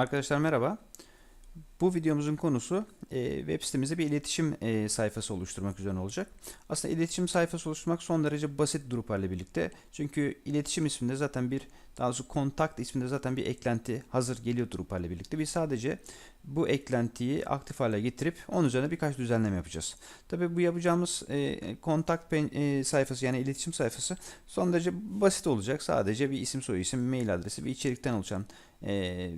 Arkadaşlar merhaba. Bu videomuzun konusu e, web sitemizde bir iletişim e, sayfası oluşturmak üzerine olacak. Aslında iletişim sayfası oluşturmak son derece basit Drupal ile birlikte. Çünkü iletişim isminde zaten bir, daha doğrusu kontakt isminde zaten bir eklenti hazır geliyor Drupal ile birlikte. Biz sadece bu eklentiyi aktif hale getirip onun üzerine birkaç düzenleme yapacağız. Tabi bu yapacağımız e, kontak pen, e, sayfası yani iletişim sayfası son derece basit olacak. Sadece bir isim soy isim, mail adresi ve içerikten oluşan e,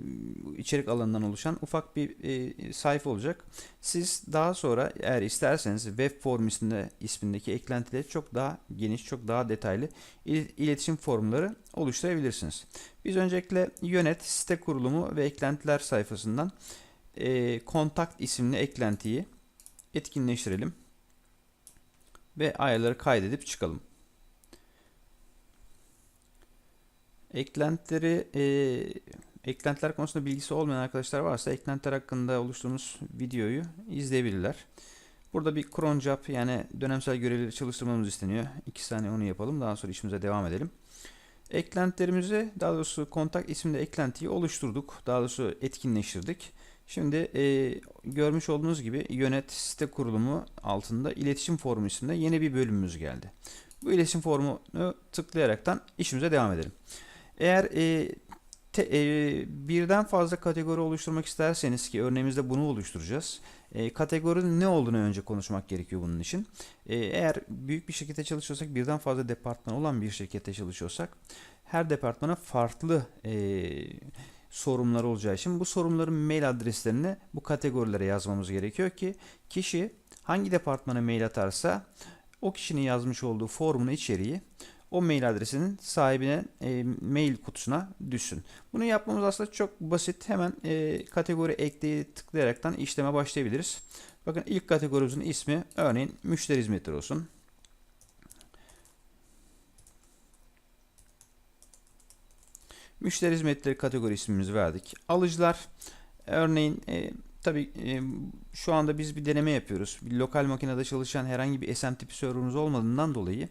içerik alanından oluşan ufak bir e, sayfa olacak. Siz daha sonra eğer isterseniz web form isminde, ismindeki eklentileri çok daha geniş, çok daha detaylı il- iletişim formları oluşturabilirsiniz. Biz öncelikle yönet, site kurulumu ve eklentiler sayfasından e, kontakt isimli eklentiyi etkinleştirelim ve ayarları kaydedip çıkalım. Eklentileri e, eklentiler konusunda bilgisi olmayan arkadaşlar varsa eklentiler hakkında oluşturduğumuz videoyu izleyebilirler. Burada bir cron job yani dönemsel görevleri çalıştırmamız isteniyor. 2 saniye onu yapalım. Daha sonra işimize devam edelim. Eklentilerimizi daha doğrusu kontak isimli eklentiyi oluşturduk. Daha doğrusu etkinleştirdik. Şimdi e, görmüş olduğunuz gibi yönet site kurulumu altında iletişim formu isimde yeni bir bölümümüz geldi. Bu iletişim formunu tıklayaraktan işimize devam edelim. Eğer e, te, e, birden fazla kategori oluşturmak isterseniz ki örneğimizde bunu oluşturacağız. E, kategorinin ne olduğunu önce konuşmak gerekiyor bunun için. E, eğer büyük bir şirkette çalışıyorsak birden fazla departman olan bir şirkette çalışıyorsak her departmana farklı e, sorumlular olacağı için bu sorumluların mail adreslerini bu kategorilere yazmamız gerekiyor ki kişi hangi departmana mail atarsa o kişinin yazmış olduğu formun içeriği o mail adresinin sahibine e, mail kutusuna düşsün. Bunu yapmamız aslında çok basit. Hemen e, kategori ekleyi tıklayaraktan işleme başlayabiliriz. Bakın ilk kategorimizin ismi örneğin müşteri hizmetleri olsun. Müşteri hizmetleri kategori ismimizi verdik. Alıcılar örneğin e, tabii e, şu anda biz bir deneme yapıyoruz. Bir lokal makinede çalışan herhangi bir SMTP serverımız olmadığından dolayı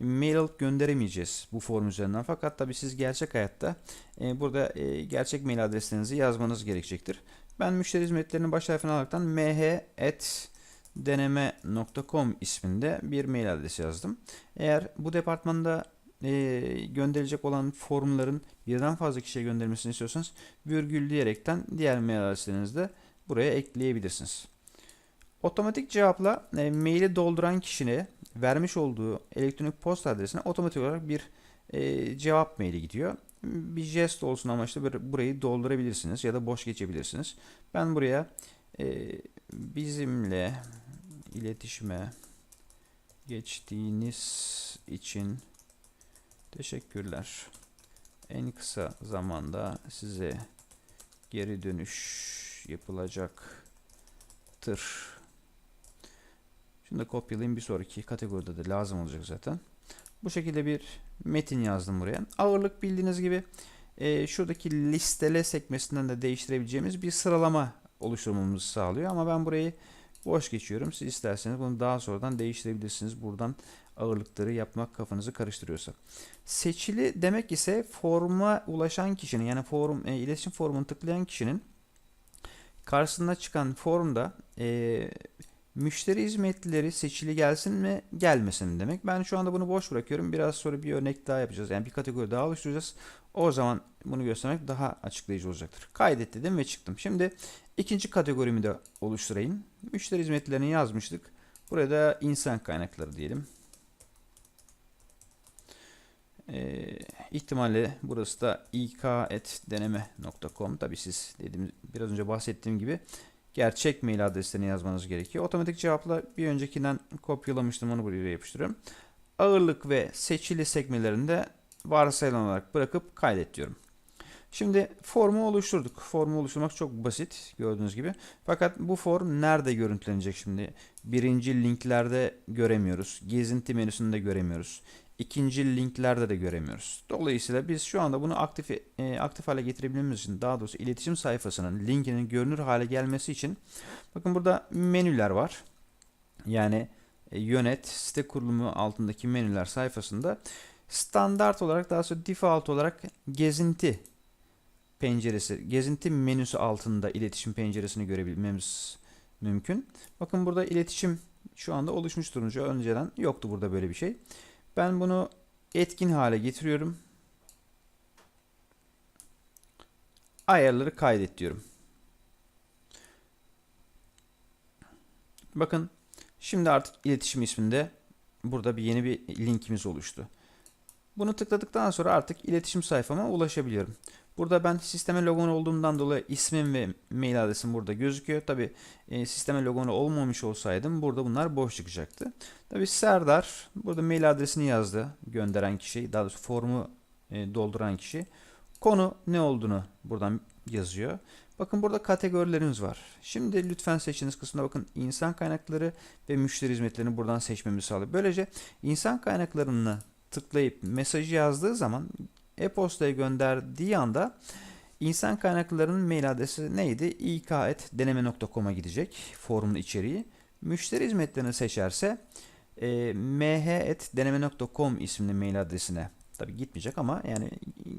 mail alıp gönderemeyeceğiz bu form üzerinden. Fakat tabii siz gerçek hayatta e, burada e, gerçek mail adreslerinizi yazmanız gerekecektir. Ben müşteri hizmetlerinin baş harfini alaraktan mh.deneme.com isminde bir mail adresi yazdım. Eğer bu departmanda e, gönderilecek olan formların birden fazla kişiye göndermesini istiyorsanız virgül diyerekten diğer mail adreslerinizi de buraya ekleyebilirsiniz. Otomatik cevapla e, maili dolduran kişine vermiş olduğu elektronik posta adresine otomatik olarak bir e, cevap maili gidiyor. Bir jest olsun amaçlı burayı doldurabilirsiniz ya da boş geçebilirsiniz. Ben buraya e, bizimle iletişime geçtiğiniz için teşekkürler. En kısa zamanda size geri dönüş yapılacaktır. Da kopyalayayım bir sonraki kategoride de lazım olacak zaten. Bu şekilde bir metin yazdım buraya. Ağırlık bildiğiniz gibi e, şuradaki listele sekmesinden de değiştirebileceğimiz bir sıralama oluşturmamızı sağlıyor. Ama ben burayı boş geçiyorum. Siz isterseniz bunu daha sonradan değiştirebilirsiniz. Buradan ağırlıkları yapmak kafanızı karıştırıyorsa. Seçili demek ise forma ulaşan kişinin yani forum e, iletişim formunu tıklayan kişinin karşısında çıkan formda e, müşteri hizmetleri seçili gelsin mi gelmesin mi demek. Ben şu anda bunu boş bırakıyorum. Biraz sonra bir örnek daha yapacağız. Yani bir kategori daha oluşturacağız. O zaman bunu göstermek daha açıklayıcı olacaktır. Kaydet dedim ve çıktım. Şimdi ikinci kategorimi de oluşturayım. Müşteri hizmetlerini yazmıştık. Burada insan kaynakları diyelim. Ee, ihtimalle burası da ik.deneme.com tabi siz dediğimiz biraz önce bahsettiğim gibi gerçek mail adreslerini yazmanız gerekiyor. Otomatik cevapla bir öncekinden kopyalamıştım onu buraya yapıştırıyorum. Ağırlık ve seçili sekmelerinde varsayılan olarak bırakıp kaydet diyorum. Şimdi formu oluşturduk. Formu oluşturmak çok basit gördüğünüz gibi. Fakat bu form nerede görüntülenecek şimdi? Birinci linklerde göremiyoruz. Gezinti menüsünde göremiyoruz. İkinci linklerde de göremiyoruz. Dolayısıyla biz şu anda bunu aktif e, aktif hale getirebilmemiz için daha doğrusu iletişim sayfasının linkinin görünür hale gelmesi için bakın burada menüler var. Yani e, yönet site kurulumu altındaki menüler sayfasında standart olarak daha sonra default olarak gezinti penceresi, gezinti menüsü altında iletişim penceresini görebilmemiz mümkün. Bakın burada iletişim şu anda oluşmuş durumda. Önceden yoktu burada böyle bir şey. Ben bunu etkin hale getiriyorum. Ayarları kaydet diyorum. Bakın şimdi artık iletişim isminde burada bir yeni bir linkimiz oluştu. Bunu tıkladıktan sonra artık iletişim sayfama ulaşabiliyorum. Burada ben sisteme logon olduğumdan dolayı ismim ve mail adresim burada gözüküyor. Tabi e, sisteme logon olmamış olsaydım burada bunlar boş çıkacaktı. Tabi Serdar burada mail adresini yazdı gönderen kişi daha doğrusu formu e, dolduran kişi. Konu ne olduğunu buradan yazıyor. Bakın burada kategorilerimiz var. Şimdi lütfen seçiniz kısmına bakın insan kaynakları ve müşteri hizmetlerini buradan seçmemizi sağlıyor. Böylece insan kaynaklarını tıklayıp mesajı yazdığı zaman e-postaya gönderdiği anda insan kaynaklarının mail adresi neydi? ik.deneme.com'a gidecek formun içeriği. Müşteri hizmetlerini seçerse e, mh.deneme.com isimli mail adresine tabi gitmeyecek ama yani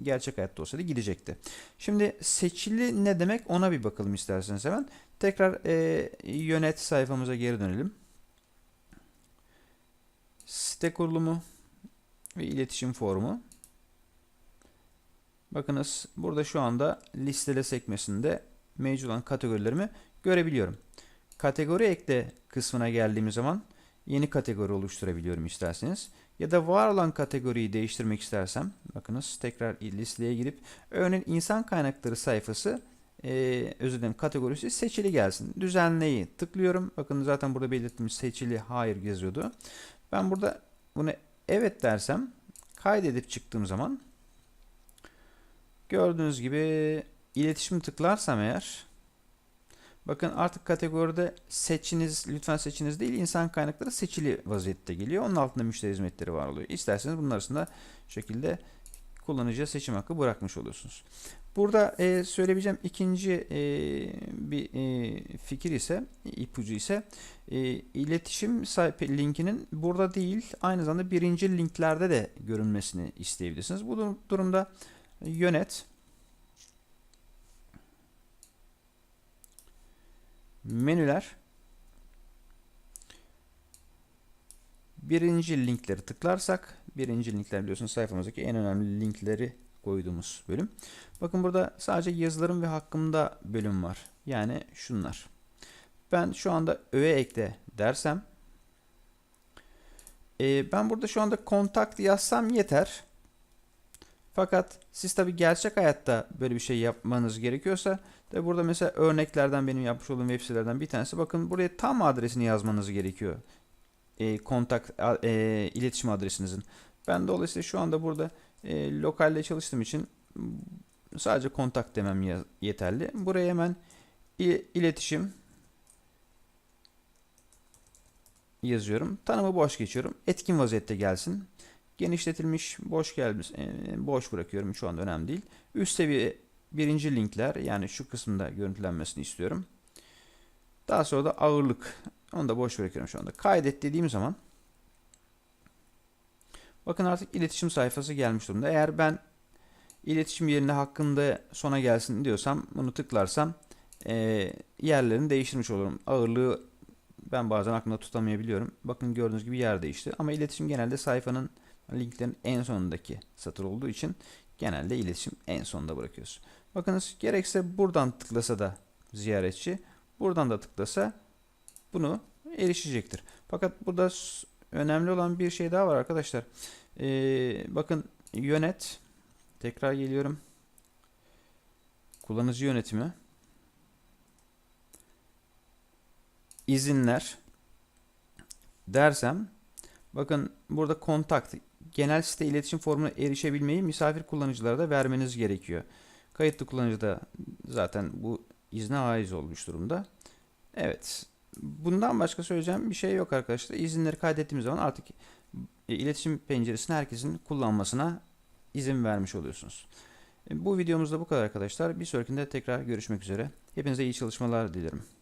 gerçek hayatta olsaydı gidecekti. Şimdi seçili ne demek ona bir bakalım isterseniz hemen. Tekrar e, yönet sayfamıza geri dönelim. Site kurulumu ve iletişim formu. Bakınız burada şu anda listele sekmesinde mevcut olan kategorilerimi görebiliyorum. Kategori ekle kısmına geldiğimiz zaman yeni kategori oluşturabiliyorum isterseniz. Ya da var olan kategoriyi değiştirmek istersem bakınız tekrar listeye girip örneğin insan kaynakları sayfası e, özür dilerim kategorisi seçili gelsin. Düzenleyi tıklıyorum. Bakın zaten burada belirttiğimiz seçili hayır geziyordu. Ben burada bunu evet dersem kaydedip çıktığım zaman gördüğünüz gibi iletişim tıklarsam eğer bakın artık kategoride seçiniz lütfen seçiniz değil insan kaynakları seçili vaziyette geliyor. Onun altında müşteri hizmetleri var oluyor. İsterseniz bunun arasında şekilde kullanıcıya seçim hakkı bırakmış oluyorsunuz. Burada e, söyleyebileceğim ikinci e, bir e, fikir ise ipucu ise e, iletişim sahibi linkinin burada değil aynı zamanda birinci linklerde de görünmesini isteyebilirsiniz. Bu durumda yönet menüler birinci linkleri tıklarsak birinci linkler biliyorsunuz sayfamızdaki en önemli linkleri koyduğumuz bölüm. Bakın burada sadece yazılarım ve hakkımda bölüm var. Yani şunlar. Ben şu anda öğe ekle dersem e, ben burada şu anda kontakt yazsam yeter. Fakat siz tabi gerçek hayatta böyle bir şey yapmanız gerekiyorsa de burada mesela örneklerden benim yapmış olduğum web sitelerden bir tanesi bakın buraya tam adresini yazmanız gerekiyor. E, kontak e, iletişim adresinizin. Ben dolayısıyla şu anda burada e, lokalde çalıştığım için sadece kontak demem yeterli. Buraya hemen iletişim yazıyorum. Tanımı boş geçiyorum. Etkin vaziyette gelsin. Genişletilmiş boş gelmiş, e, boş bırakıyorum şu anda önemli değil. Üst seviye birinci linkler yani şu kısımda görüntülenmesini istiyorum. Daha sonra da ağırlık onu da boş bırakıyorum şu anda. Kaydet dediğim zaman bakın artık iletişim sayfası gelmiş durumda. Eğer ben iletişim yerine hakkında sona gelsin diyorsam bunu tıklarsam e, yerlerini değiştirmiş olurum. Ağırlığı ben bazen aklımda tutamayabiliyorum. Bakın gördüğünüz gibi yer değişti. Ama iletişim genelde sayfanın linklerin en sonundaki satır olduğu için genelde iletişim en sonunda bırakıyoruz. Bakınız gerekse buradan tıklasa da ziyaretçi, buradan da tıklasa bunu erişecektir. Fakat burada önemli olan bir şey daha var arkadaşlar. Ee, bakın yönet, tekrar geliyorum. Kullanıcı yönetimi, izinler dersem bakın burada kontak genel site iletişim formuna erişebilmeyi misafir kullanıcılara da vermeniz gerekiyor. Kayıtlı kullanıcı da zaten bu izne haiz olmuş durumda. Evet. Bundan başka söyleyeceğim bir şey yok arkadaşlar. İzinleri kaydettiğimiz zaman artık e, iletişim penceresini herkesin kullanmasına izin vermiş oluyorsunuz. E, bu videomuzda bu kadar arkadaşlar. Bir sonrakinde tekrar görüşmek üzere. Hepinize iyi çalışmalar dilerim.